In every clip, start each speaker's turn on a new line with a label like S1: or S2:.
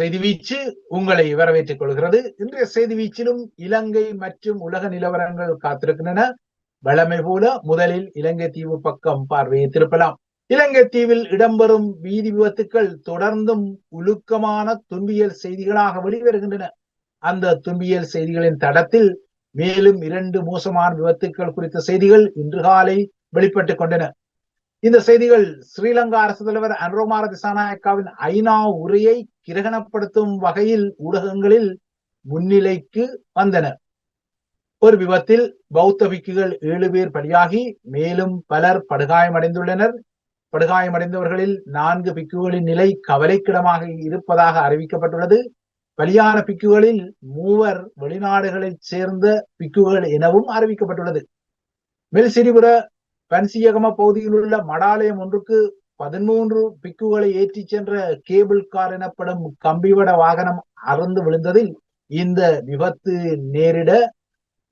S1: செய்தி வீச்சு உங்களை வரவேற்றுக் கொள்கிறது. இன்றைய செய்தி வீச்சிலும் இலங்கை மற்றும் உலக நிலவரங்கள் காத்திருக்கின்றன. வளமை போல முதலில் இலங்கை தீவு பக்கம் பார்வையை திருப்பலாம். இலங்கை தீவில் இடம்பெறும் வீதி விபத்துக்கள் தொடர்ந்தும் உலுக்கமான துன்பியல் செய்திகளாக வெளிவருகின்றன. அந்த துன்பியல் செய்திகளின் தடத்தில் மேலும் இரண்டு மோசமான விபத்துக்கள் குறித்த செய்திகள் இன்று காலை வெளிப்பட்டுக் கொண்டன. இந்த செய்திகள் ஸ்ரீலங்கா அரசு தலைவர் அன்ரோமார திசாநாயக்காவின் ஐநா உரையை கிரகணப்படுத்தும் வகையில் ஊடகங்களில் முன்னிலைக்கு வந்தன. ஒரு விபத்தில் பௌத்த பிக்குகள் ஏழு பேர் பலியாகி மேலும் பலர் படுகாயமடைந்துள்ளனர். படுகாயமடைந்தவர்களில் நான்கு பிக்குகளின் நிலை கவலைக்கிடமாக இருப்பதாக அறிவிக்கப்பட்டுள்ளது. பலியான பிக்குகளில் மூவர் வெளிநாடுகளைச் சேர்ந்த பிக்குகள் எனவும் அறிவிக்கப்பட்டுள்ளது. மெல்சிரிபுர பன்சியகம பகுதியில் உள்ள மடாலயம் ஒன்றுக்கு பதிமூன்று பிக்குகளை ஏற்றி சென்ற கேபிள் கார் எனப்படும் கம்பிவட வாகனம் அறந்து விழுந்ததில் இந்த விபத்து நேரிட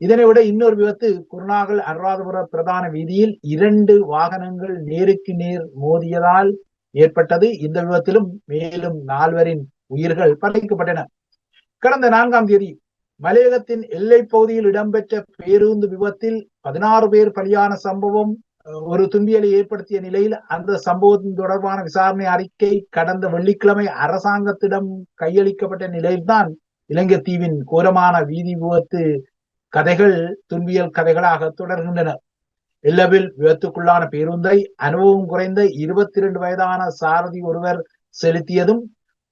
S1: இதனை விட இன்னொரு விபத்து குருநாகல் அனுராதபுர பிரதான வீதியில் இரண்டு வாகனங்கள் நேருக்கு நேர் மோதியதால் ஏற்பட்டது. இந்த விபத்திலும் மேலும் நால்வரின் உயிர்கள் பறிக்கப்பட்டன. கடந்த நான்காம் தேதி மலையகத்தின் எல்லை பகுதியில் இடம்பெற்ற பேருந்து விபத்தில் பதினாறு பேர் பலியான சம்பவம் ஒரு துன்பியலை ஏற்படுத்திய நிலையில் அந்த சம்பவத்தின் தொடர்பான விசாரணை அறிக்கை கடந்த வெள்ளிக்கிழமை அரசாங்கத்திடம் கையளிக்கப்பட்ட நிலையில்தான் இலங்கை தீவின் கோரமான வீதி விபத்து கதைகள் துன்பியல் கதைகளாக தொடர்கின்றன. இல்லவில் விபத்துக்குள்ளான பேருந்தை அனுபவம் குறைந்த இருபத்தி இரண்டு வயதான சாரதி ஒருவர் செலுத்தியதும்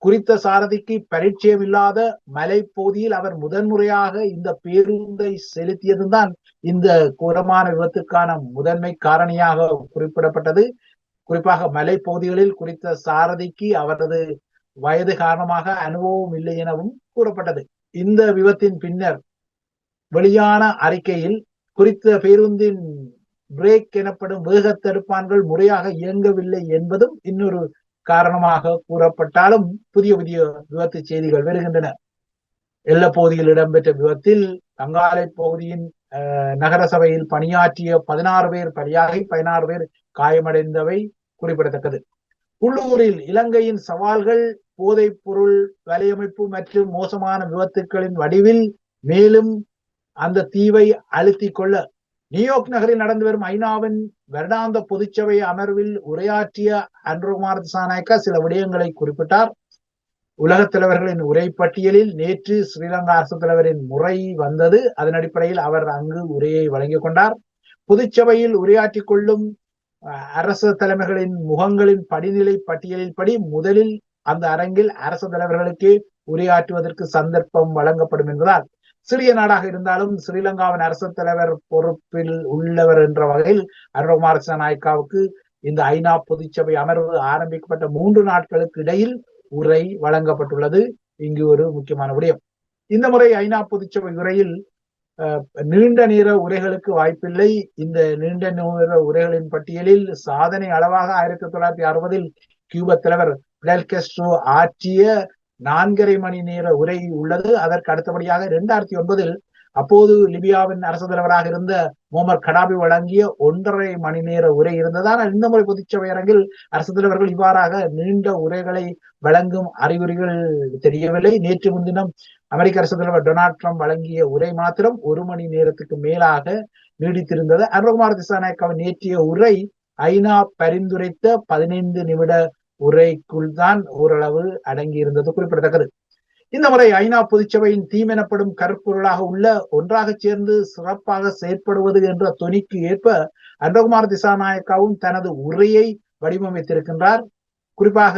S1: குறித்த சாரதிக்கு பரிச்சயம் இல்லாத மலைப்பகுதியில் அவர் முதன்முறையாக இந்த பேருந்தை செலுத்தியதும் தான் இந்த கோரமான விபத்துக்கான முதன்மை காரணியாக குறிப்பிடப்பட்டது. குறிப்பாக மலைப்பகுதிகளில் குறித்த சாரதிக்கு அவரது வயது காரணமாக அனுபவம் இல்லை எனவும் கூறப்பட்டது. இந்த விபத்தின் பின்னர் வெளியான அறிக்கையில் குறித்த பேருந்தின் பிரேக் எனப்படும் வேக தடுப்பான்கள் முறையாக இயங்கவில்லை என்பதும் இன்னொரு காரணமாக கூறப்பட்டாலும் புதிய புதிய விபத்து செய்திகள் வருகின்றன. எல்ல பகுதியில் இடம்பெற்ற விபத்தில் தங்காலை பகுதியின் நகர சபையில் பணியாற்றிய பதினாறு பேர் பலியாகி பதினாறு பேர் காயமடைந்தவை குறிப்பிடத்தக்கது. உள்ளூரில் இலங்கையின் சவால்கள் போதைப் பொருள் வலையமைப்பு மற்றும் மோசமான விபத்துக்களின் வடிவில் மேலும் அந்த தீவை அழுத்திக் கொள்ள நியூயார்க் நகரில் நடந்து வரும் ஐநாவின் வருடாந்த பொதுச்சபை அமர்வில் உரையாற்றிய அன்ரோகுமார் திசாநாயக்கா சில விடயங்களை குறிப்பிட்டார். உலகத் தலைவர்களின் உரை பட்டியலில் நேற்று ஸ்ரீலங்கா அரசு தலைவரின் முறை வந்தது. அதன் அடிப்படையில் அவர் அங்கு உரையை வழங்கிக் கொண்டார். பொதுச்சபையில் உரையாற்றிக் கொள்ளும் அரசு தலைமைகளின் முகங்களின் படிநிலை பட்டியலில் படி முதலில் அந்த அரங்கில் அரசு தலைவர்களுக்கு உரையாற்றுவதற்கு சந்தர்ப்பம் வழங்கப்படும் என்பதால் சிறிய நாடாக இருந்தாலும் ஸ்ரீலங்காவின் அரசு தலைவர் பொறுப்பில் உள்ளவர் என்ற வகையில் அருணகுமார நாயக்காவுக்கு இந்த ஐநா பொதுச்சபை அமர்வு ஆரம்பிக்கப்பட்ட மூன்று நாட்களுக்கு இடையில் உரை வழங்கப்பட்டுள்ளது. இங்கு ஒரு முக்கியமான விடயம். இந்த முறை ஐநா பொதுச்சபை உரையில் நீண்ட நேர உரைகளுக்கு வாய்ப்பில்லை. இந்த நீண்ட நேர உரைகளின் பட்டியலில் சாதனை அளவாக ஆயிரத்தி தொள்ளாயிரத்தி அறுபதில் கியூப தலைவர் பிடல் கெஸ்ட்ரோ ஆற்றிய நான்கரை மணி நேர உரை உள்ளது. அதற்கு அடுத்தபடியாக இரண்டாயிரத்தி ஒன்பதில் அப்போது லிபியாவின் அரசு தலைவராக இருந்த முகமது கடாபி வழங்கிய ஒன்றரை மணி நேர உரை இருந்ததால் இந்த முறை பொதுச்சபை அரங்கில் அரசு தலைவர்கள் இவ்வாறாக நீண்ட உரைகளை வழங்கும் அறிகுறிகள் தெரியவில்லை. நேற்று முன்தினம் அமெரிக்க அரசு தலைவர் டொனால்ட் ட்ரம்ப் வழங்கிய உரை மாத்திரம் ஒரு மணி நேரத்துக்கு மேலாக நீடித்திருந்தது. அருண்குமார் திசாநாயக்காவின் நேற்றைய உரை ஐநா பரிந்துரைத்த பதினைந்து நிமிட உரைக்குள் தான் ஓரளவு அடங்கி இருந்தது குறிப்பிடத்தக்கது. இந்த முறை ஐநா பொதுச்சபையின் தீம் எனப்படும் கருப்பொருளாக உள்ள ஒன்றாக சேர்ந்து சிறப்பாக செயற்படுவது என்ற தொனிக்கு ஏற்ப அன்பகுமார் திசாநாயக்காவும் தனது உரையை வடிவமைத்திருக்கின்றார். குறிப்பாக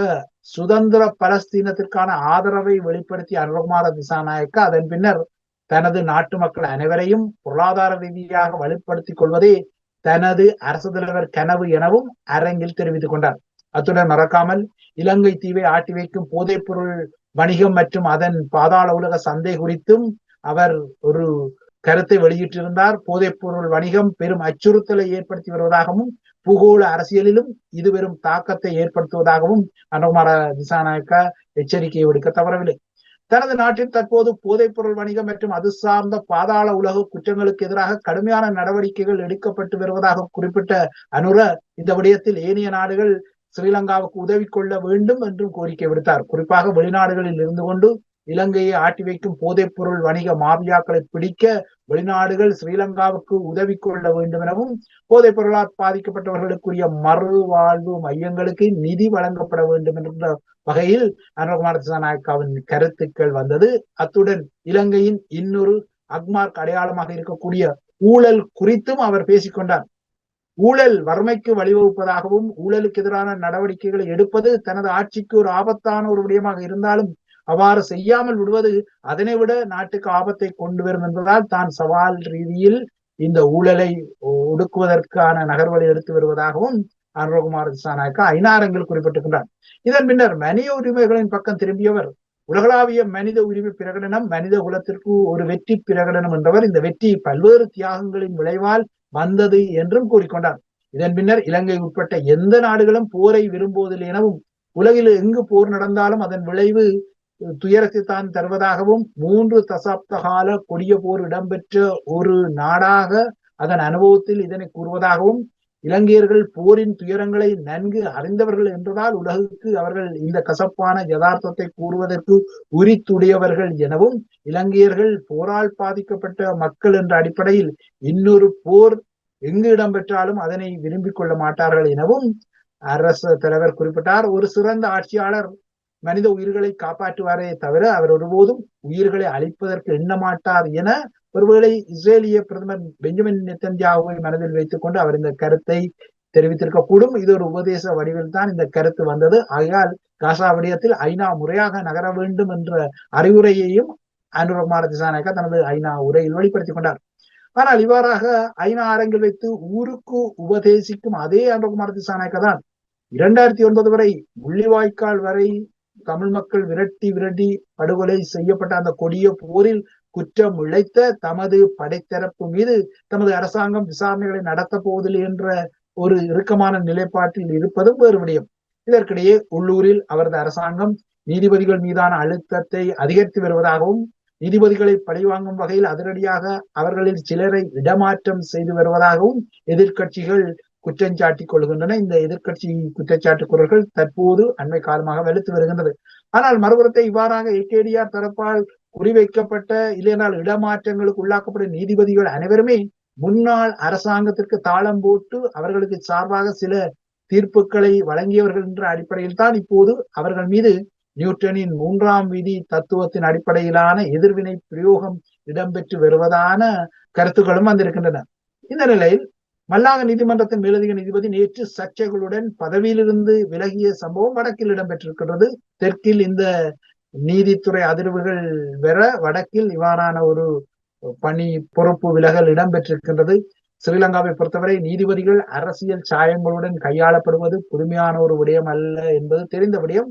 S1: சுதந்திர பலஸ்தீனத்திற்கான ஆதரவை வெளிப்படுத்திய அனுகுமார திசாநாயக்கா அதன் பின்னர் தனது நாட்டு மக்கள் அனைவரையும் பொருளாதார ரீதியாக வலுப்படுத்திக் கொள்வதே தனது அரசு தலைவர் கனவு எனவும் அரங்கில் தெரிவித்துக் கொண்டார். அத்துடன் மறக்காமல் இலங்கை தீவை ஆட்டி வைக்கும் போதைப் பொருள் வணிகம் மற்றும் அதன் பாதாள உலக சந்தை குறித்தும் அவர் ஒரு கருத்தை வெளியிட்டிருந்தார். போதைப் பொருள் வணிகம் பெரும் அச்சுறுத்தலை ஏற்படுத்தி வருவதாகவும் பூகோள அரசியலிலும் இது பெரும் தாக்கத்தை ஏற்படுத்துவதாகவும் அனுகுமார திசாநாயக்கா எச்சரிக்கை விடுக்க தவறவில்லை. தனது நாட்டில் தற்போது போதைப் பொருள் வணிகம் மற்றும் அது சார்ந்த பாதாள உலக குற்றங்களுக்கு எதிராக கடுமையான நடவடிக்கைகள் எடுக்கப்பட்டு வருவதாக குறிப்பிட்ட அனுர இந்த விடயத்தில் ஏனைய நாடுகள் ஸ்ரீலங்காவுக்கு உதவி கொள்ள வேண்டும் என்றும் கோரிக்கை விடுத்தார். குறிப்பாக வெளிநாடுகளில் இருந்து கொண்டு இலங்கையை ஆட்டி வைக்கும் போதைப் பொருள் வணிக மாபியாக்களை பிடிக்க வெளிநாடுகள் ஸ்ரீலங்காவுக்கு உதவி கொள்ள வேண்டும் எனவும் போதைப் பொருளால் பாதிக்கப்பட்டவர்களுக்குரிய மறுவாழ்வு மையங்களுக்கு நிதி வழங்கப்பட வேண்டும் என்ற வகையில் அனுரகுமார் திசாநாயக்காவின் கருத்துக்கள் வந்தது. அத்துடன் இலங்கையின் இன்னொரு அக்மார்க் அடையாளமாக இருக்கக்கூடிய ஊழல் குறித்தும் அவர் பேசிக்கொண்டார். ஊழல் வறுமைக்கு வழிவகுப்பதாகவும் ஊழலுக்கு எதிரான நடவடிக்கைகளை எடுப்பது தனது ஆட்சிக்கு ஒரு ஆபத்தான ஒரு விடயமாக இருந்தாலும் அவ்வாறு செய்யாமல் விடுவது அதனை விட நாட்டுக்கு ஆபத்தை கொண்டு வரும் என்பதால் தான் சவால் ரீதியில் இந்த ஊழலை ஒடுக்குவதற்கான நகர்வழி எடுத்து வருவதாகவும் அனுரகுமார் திசாநாயக்கா ஐநாரங்கில் குறிப்பிட்டிருக்கின்றார். இதன் பின்னர் மனித உரிமைகளின் பக்கம் திரும்பியவர் உலகளாவிய மனித உரிமை பிரகடனம் மனித குலத்திற்கு ஒரு வெற்றி பிரகடனம் என்றவர் இந்த வெற்றி பல்வேறு தியாகங்களின் விளைவால் வந்தது என்றும் கூறிக்கொண்டார். இதன் பின்னர் இலங்கை உட்பட்ட எந்த நாடுகளும் போரை விரும்புவதில்லை எனவும் உலகில் எங்கு போர் நடந்தாலும் அதன் விளைவு துயரத்தை தான் தருவதாகவும் மூன்று தசாப்த கால கொடிய போர் இடம்பெற்ற ஒரு நாடாக அதன் அனுபவத்தில் இதனை கூறுவதாகவும் இலங்கையர்கள் போரின் துயரங்களை நன்கு அறிந்தவர்கள் என்றதால் உலகுக்கு அவர்கள் இந்த கசப்பான யதார்த்தத்தை கூறுவதற்கு உரித்துடையவர்கள் எனவும் இலங்கையர்கள் போரால் பாதிக்கப்பட்ட மக்கள் என்ற அடிப்படையில் இன்னொரு போர் எங்கு இடம்பெற்றாலும் அதனை விரும்பிக் கொள்ள மாட்டார்கள் எனவும் அரசு தலைவர் குறிப்பிட்டார். ஒரு சிறந்த ஆட்சியாளர் மனித உயிர்களை காப்பாற்றுவாரே தவிர அவர் ஒருபோதும் உயிர்களை அழிப்பதற்கு எண்ணமாட்டார் என ஒருவேளை இஸ்ரேலிய பிரதமர் பெஞ்சமின் நெத்தன்யாவை மனதில் வைத்துக் கொண்டு அவர் இந்த கருத்தை தெரிவித்திருக்க கூடும் இது ஒரு உபதேச வடிவில் தான் இந்த கருத்து வந்தது. ஆகையால் காசா விடயத்தில் ஐநா முறையாக நகர வேண்டும் என்ற அறிவுரையையும் அனுரகுமார திசாநாயக்கா தனது ஐநா உரையில் வெளிப்படுத்திக் கொண்டார். ஆனால் இவ்வாறாக ஐநா அரங்கில் வைத்து ஊருக்கு உபதேசிக்கும் அதே அனுரகுமார திசாநாயக்கா தான் இரண்டாயிரத்தி ஒன்பது வரை முள்ளிவாய்க்கால் வரை தமிழ் மக்கள் விரட்டி விரட்டி படுகொலை செய்யப்பட்ட அந்த கொடிய போரில் குற்றம் இழைத்த தமது படைத்தரப்பு மீது தமது அரசாங்கம் விசாரணைகளை நடத்த போவதில்லை என்ற ஒரு இறுக்கமான நிலைப்பாட்டில் இருப்பதும் வேறு விடயம். இதற்கிடையே உள்ளூரில் அவரது அரசாங்கம் நீதிபதிகள் மீதான அழுத்தத்தை அதிகரித்து வருவதாகவும் நீதிபதிகளை பழிவாங்கும் வகையில் அதிரடியாக அவர்களில் சிலரை இடமாற்றம் செய்து வருவதாகவும் எதிர்கட்சிகள் குற்றஞ்சாட்டிக் கொள்கின்றன. இந்த எதிர்கட்சி குற்றச்சாட்டு குரல்கள் தற்போது அண்மை காலமாக வலுத்து வருகின்றது. ஆனால் மறுபுறத்தை இவ்வாறாக ஏகேடிஆர் தரப்பால் குறிவைக்கப்பட்ட இல்லையென்றால் இடமாற்றங்களுக்கு உள்ளாக்கப்படும் நீதிபதிகள் அனைவருமே முன்னாள் அரசாங்கத்திற்கு தாளம் போட்டு அவர்களுக்கு சார்பாக சில தீர்ப்புகளை வழங்கியவர்கள் என்ற அடிப்படையில் தான் இப்போது அவர்கள் மீது நியூட்டனின் மூன்றாம் விதி தத்துவத்தின் அடிப்படையிலான எதிர்வினை பிரயோகம் இடம்பெற்று வருவதான கருத்துக்களும் வந்திருக்கின்றன. இந்த நிலையில் மல்லாக நீதிமன்றத்தின் மேலதிக நீதிபதி நேற்று சர்ச்சைகளுடன் பதவியிலிருந்து விலகிய சம்பவம் வடக்கில் இடம்பெற்றிருக்கிறது தெற்கில் இந்த நீதித்துறை அதிர்வுகள் பெற வடக்கில் இவ்வாறான ஒரு பணி பொறுப்பு விலகல் இடம்பெற்றிருக்கின்றது. ஸ்ரீலங்காவை பொறுத்தவரை நீதிபதிகள் அரசியல் சாயங்களுடன் கையாளப்படுவது புதுமையான ஒரு விடயம் அல்ல என்பது தெரிந்த விடயம்.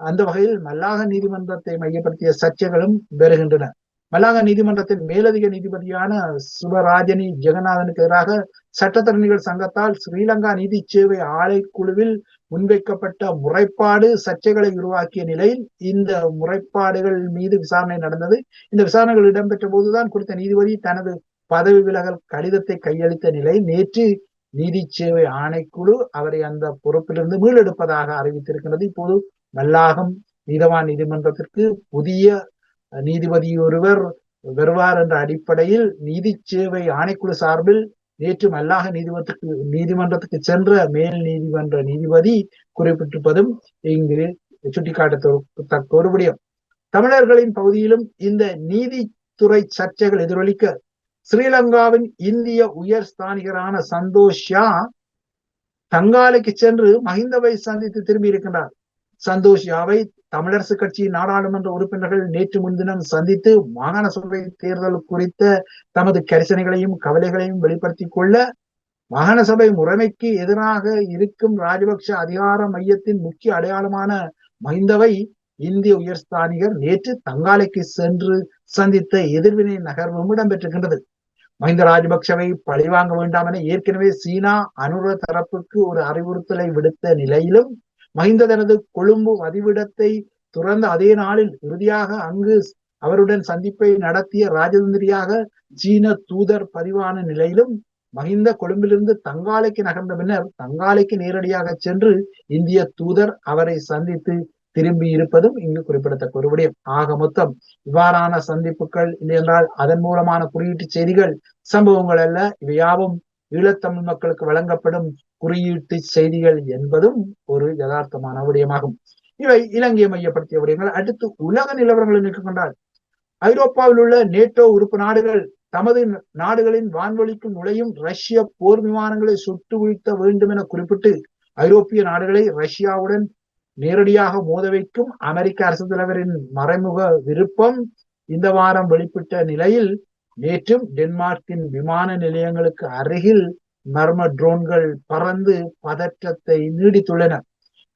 S1: அந்த வகையில் மல்லாக நீதிமன்றத்தை மையப்படுத்திய சர்ச்சைகளும் பெறுகின்றன. மல்லாக நீதிமன்றத்தின் மேலதிக நீதிபதியான சுபராஜனி ஜெகநாதனுக்கு எதிராக சட்டத்தரணிகள் சங்கத்தால் ஸ்ரீலங்கா நீதி சேவை ஆணைக்குழுவில் முன்வைக்கப்பட்ட முறைப்பாடு சர்ச்சைகளை உருவாக்கிய நிலையில் இந்த முறைப்பாடுகள் மீது விசாரணை நடந்தது. இந்த விசாரணைகள் இடம்பெற்ற போதுதான் குறித்த நீதிபதி தனது பதவி விலகல் கடிதத்தை கையளித்த நிலை நேற்று நீதி சேவை ஆணைக்குழு அவரை அந்த பொறுப்பிலிருந்து மீளெடுப்பதாக அறிவித்திருக்கிறது. இப்போது மல்லாகம் நீதவான் நீதிமன்றத்திற்கு புதிய நீதிபதி ஒருவர் வருவார் என்ற அடிப்படையில் நீதி சேவை ஆணைக்குழு சார்பில் நேற்று மல்லாக நீதிமன்றத்துக்கு நீதிமன்றத்துக்கு சென்ற மேல் நீதிமன்ற நீதிபதி குறிப்பிட்டிருப்பதும் இங்கு சுட்டிக்காட்டத்தக்க ஒரு விடயம் தமிழர்களின் பகுதியிலும் இந்த நீதித்துறை சர்ச்சைகள் எதிரொலிக்க ஸ்ரீலங்காவின் இந்திய உயர் ஸ்தானிகரான சந்தோஷ் ஷா தங்காலைக்கு சென்று மஹிந்தவை சந்தித்து திரும்பி இருக்கின்றார் சந்தோஷ் யாவை தமிழரசு கட்சியின் நாடாளுமன்ற உறுப்பினர்கள் நேற்று முன்தினம் சந்தித்து மாகாண சபை தேர்தல் குறித்த தமது கரிசனைகளையும் கவலைகளையும் வெளிப்படுத்திக் கொள்ள மாகாண சபை முறைமைக்கு எதிராக இருக்கும் ராஜபக்ஷ அதிகார மையத்தின் முக்கிய அடையாளமான மஹிந்தவை இந்திய உயர்ஸ்தானிகர் நேற்று தங்காலைக்கு சென்று சந்தித்த எதிர்வினை நகர்வும் இடம்பெற்றிருக்கின்றது. மஹிந்த ராஜபக்சவை பழிவாங்க வேண்டாம் என ஏற்கனவே சீனா அனுர தரப்புக்கு ஒரு அறிவுறுத்தலை விடுத்த நிலையிலும் மகிந்த தனது கொழும்பு வதிவிடத்தை துறந்த அதே நாளில் இறுதியாக அங்கு அவருடன் சந்திப்பை நடத்திய ராஜதந்திரியாக சீன தூதர் பதிவான நிலையிலும் மகிந்த கொழும்பிலிருந்து தங்காலைக்கு நகர்ந்த பின்னர் தங்காலைக்கு நேரடியாக சென்று இந்திய தூதர் அவரை சந்தித்து திரும்பி இருப்பதும் இங்கு குறிப்பிடத்தக்க ஒரு விடயம். ஆக மொத்தம் இவ்வாறான சந்திப்புகள் இல்லையென்றால் அதன் மூலமான குறியீட்டு செய்திகள் சம்பவங்கள் அல்ல இவையாவும் ஈழத்தமிழ் மக்களுக்கு வழங்கப்படும் குறியீட்டு செய்திகள் என்பதும் ஒரு யதார்த்தமான விடயமாகும். இவை இலங்கையை மையப்படுத்திய விடயங்கள். அடுத்து உலக நிலவரங்களை நிற்கின்றால் ஐரோப்பாவில் உள்ள நேட்டோ உறுப்பு நாடுகள் தமது நாடுகளின் வான்வழிக்கு நுழையும் ரஷ்ய போர் விமானங்களை சுட்டு வீழ்த்த வேண்டும் என குறிப்பிட்டு ஐரோப்பிய நாடுகளை ரஷ்யாவுடன் நேரடியாக மோத வைக்கும் அமெரிக்க அரசு தலைவரின் மறைமுக விருப்பம் இந்த வாரம் வெளிப்பட்ட நிலையில் நேற்றும் டென்மார்க்கின் விமான நிலையங்களுக்கு அருகில் மர்ம ட்ரோன்கள் பறந்து பதற்றத்தை நீடித்துள்ளன.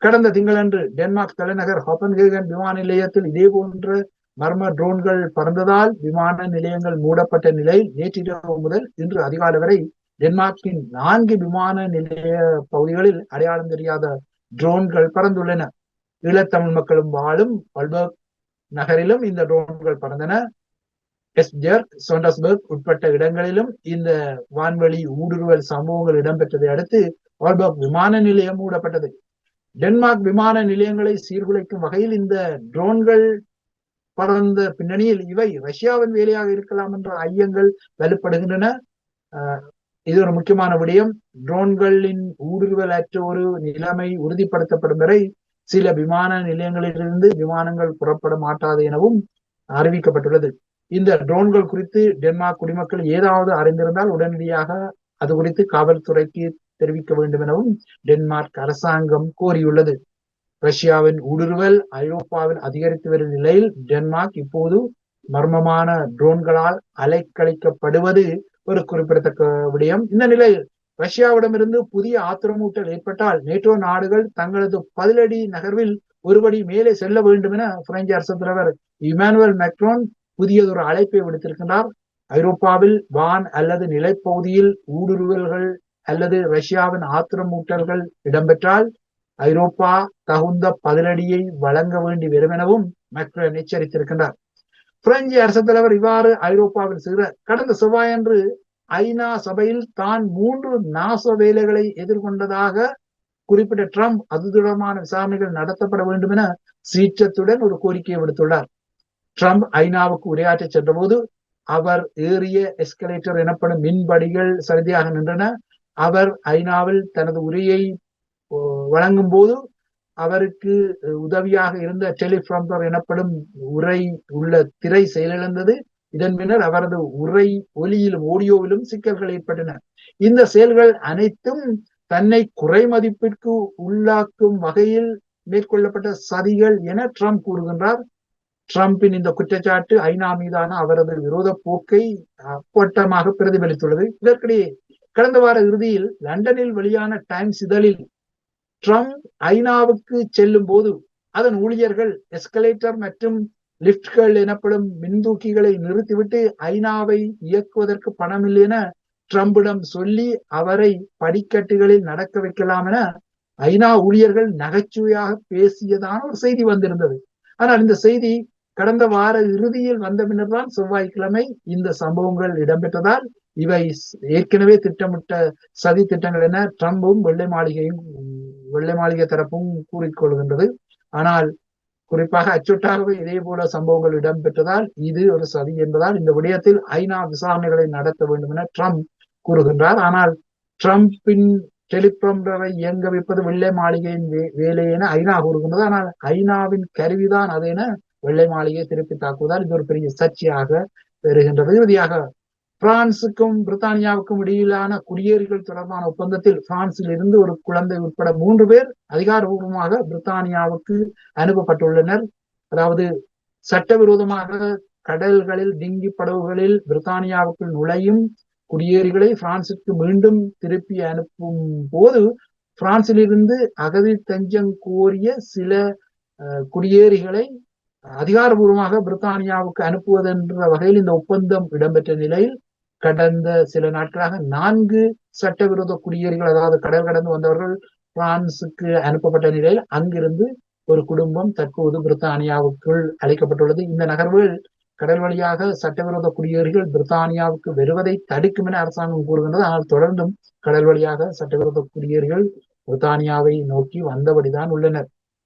S1: கடந்த திங்களன்று டென்மார்க் தலைநகர் ஹோபன்ஹேகன் விமான நிலையத்தில் இதே போன்ற மர்ம ட்ரோன்கள் பறந்ததால் விமான நிலையங்கள் மூடப்பட்ட நிலை நேற்றிரவு முதல் இன்று அதிகாலை வரை டென்மார்க்கின் நான்கு விமான நிலைய பகுதிகளில் அடையாளம் தெரியாத ட்ரோன்கள் பறந்துள்ளன. ஈழத்தமிழ் மக்களும் வாழும் பல்பர்க் நகரிலும் இந்த ட்ரோன்கள் பறந்தன. எஸ்ஜெர்க் சோண்டஸ்பர்க் உட்பட்ட இடங்களிலும் இந்த வான்வெளி ஊடுருவல் சம்பவங்கள் இடம்பெற்றதை அடுத்து வால்பர்க் விமான நிலையம் மூடப்பட்டது. டென்மார்க் விமான நிலையங்களை சீர்குலைக்கும் வகையில் இந்த ட்ரோன்கள் பறந்த பின்னணியில் இவை ரஷ்யாவின் வேலையாக இருக்கலாம் என்ற ஐயங்கள் வலுப்படுகின்றன. இது ஒரு முக்கியமான விடயம். ட்ரோன்களின் ஊடுருவல் அற்ற ஒரு நிலைமை உறுதிப்படுத்தப்படும் வரை சில விமான நிலையங்களிலிருந்து விமானங்கள் புறப்பட மாட்டாது எனவும் அறிவிக்கப்பட்டுள்ளது. இந்த ட்ரோன்கள் குறித்து டென்மார்க் குடிமக்கள் ஏதாவது அறிந்திருந்தால் உடனடியாக அது குறித்து காவல்துறைக்கு தெரிவிக்க வேண்டும் எனவும் டென்மார்க் அரசாங்கம் கோரியுள்ளது. ரஷ்யாவின் ஊடுருவல் ஐரோப்பாவில் அதிகரித்து வரும் நிலையில் டென்மார்க் இப்போது மர்மமான ட்ரோன்களால் அலைக்கழிக்கப்படுவது ஒரு குறிப்பிடத்தக்க விடயம். இந்த நிலையில் ரஷ்யாவிடமிருந்து புதிய ஆத்திரமூட்டல் ஏற்பட்டால் நேட்டோ நாடுகள் தங்களது பதிலடி நகர்வில் ஒருபடி மேலே செல்ல வேண்டும் என பிரெஞ்சு அரசு தலைவர் இமானுவல் மெக்ரோன் புதியதொரு அழைப்பை விடுத்திருக்கின்றார் ஐரோப்பாவில் வான் அல்லது நிலைப்பகுதியில் ஊடுருவல்கள் அல்லது ரஷ்யாவின் ஆத்திரமூட்டல்கள் இடம்பெற்றால் ஐரோப்பா தகுந்த பதிலடியை வழங்க வேண்டி வரும் எனவும் மெக்ரோன் எச்சரித்திருக்கின்றார் பிரெஞ்சு அரசு தலைவர் இவ்வாறு ஐரோப்பாவில் செய்கிறார் கடந்த செவ்வாயன்று ஐநா சபையில் தான் மூன்று நாச வேலைகளை எதிர்கொண்டதாக குறிப்பிட்ட ட்ரம்ப் அது தொடர்பான விசாரணைகள் நடத்தப்பட வேண்டும் என சீற்றத்துடன் ஒரு கோரிக்கையை விடுத்துள்ளார். ட்ரம்ப் ஐநாவுக்கு உரையாற்ற சென்றபோது அவர் ஏறிய எஸ்கலேட்டர் எனப்படும் மின்படிகள் சரிதியாக நின்றன. அவர் ஐநாவில் தனது உரையை வழங்கும் போது அவருக்கு உதவியாக இருந்த டெலிபிராம்டர் எனப்படும் உரை உள்ள திரை செயலிழந்தது. இதன் பின்னர் அவரது உரை ஒலியிலும் ஓடியோவிலும் சிக்கல்கள் ஏற்பட்டன. இந்த செயல்கள் அனைத்தும் தன்னை குறை மதிப்பிற்கு உள்ளாக்கும் வகையில் மேற்கொள்ளப்பட்ட சதிகள் என ட்ரம்ப் கூறுகின்றார். டிரம்பின் இந்த குற்றச்சாட்டு ஐநா மீதான அவரது விரோத போக்கை அப்பட்டமாக பிரதிபலித்துள்ளது. இதற்கிடையே கடந்த வார இறுதியில் லண்டனில் வெளியான டைம்ஸ் இதழில் ட்ரம்ப் ஐநாவுக்கு செல்லும் போது அதன் ஊழியர்கள் எஸ்கலேட்டர் மற்றும் லிப்ட்கள் எனப்படும் மின்தூக்கிகளை நிறுத்திவிட்டு ஐநாவை இயக்குவதற்கு பணம் இல்லை என ட்ரம்பிடம் சொல்லி அவரை படிக்கட்டுகளில் நடக்க வைக்கலாம் என ஐநா ஊழியர்கள் நகைச்சுவையாக பேசியதான ஒரு செய்தி வந்திருந்தது. ஆனால் இந்த செய்தி கடந்த வார இறுதியில் வந்த பின்னர் தான் செவ்வாய்க்கிழமை இந்த சம்பவங்கள் இடம்பெற்றதால் இவை ஏற்கனவே திட்டமிட்ட சதி திட்டங்கள் என ட்ரம்பும் வெள்ளை மாளிகையும் வெள்ளை மாளிகை தரப்பும் கூறிக்கொள்கின்றது ஆனால் குறிப்பாக அச்சுட்டாகவே இதே போல சம்பவங்கள் இடம்பெற்றதால் இது ஒரு சதி என்பதால் இந்த விடயத்தில் ஐநா விசாரணைகளை நடத்த வேண்டும் என ட்ரம்ப் கூறுகின்றார். ஆனால் ட்ரம்பின் டெலிபிரம்பரை இயங்க வைப்பது வெள்ளை மாளிகையின் வேலை என ஐநா கூறுகின்றது. ஆனால் ஐநாவின் கருவிதான் அது என வெள்ளை மாளிகை திருப்பி தாக்குவதால் இது ஒரு பெரிய சர்ச்சையாக பெறுகின்றது. இறுதியாக பிரான்சுக்கும் பிரித்தானியாவுக்கும் இடையிலான குடியேறிகள் தொடர்பான ஒப்பந்தத்தில் பிரான்சில் இருந்து ஒரு குழந்தை உட்பட மூன்று பேர் அதிகாரபூர்வமாக பிரித்தானியாவுக்கு அனுப்பப்பட்டுள்ளனர். அதாவது சட்டவிரோதமாக கடல்களில் டிங்கி படவுகளில் பிரித்தானியாவுக்குள் நுழையும் குடியேறிகளை பிரான்சுக்கு மீண்டும் திருப்பி அனுப்பும் போது பிரான்சிலிருந்து அகதி தஞ்சம் கோரிய சில குடியேறிகளை அதிகாரபூர்வமாக பிரித்தானியாவுக்கு அனுப்புவதென்ற வகையில் இந்த ஒப்பந்தம் இடம்பெற்ற நிலையில் கடந்த சில நாட்களாக நான்கு சட்டவிரோத குடியேறிகள் அதாவது கடல் கடந்து வந்தவர்கள் பிரான்சுக்கு அனுப்பப்பட்ட நிலையில் அங்கிருந்து ஒரு குடும்பம் தற்போது பிரித்தானியாவுக்குள் அழைக்கப்பட்டுள்ளது. இந்த நகர்வுகள் கடல் வழியாக சட்டவிரோத குடியேறிகள் பிரித்தானியாவுக்கு வருவதை தடுக்கும் என அரசாங்கம் கூறுகின்றது. ஆனால் தொடர்ந்தும் கடல் வழியாக சட்டவிரோத குடியேறிகள் பிரித்தானியாவை நோக்கி வந்தபடிதான் உள்ளனர்.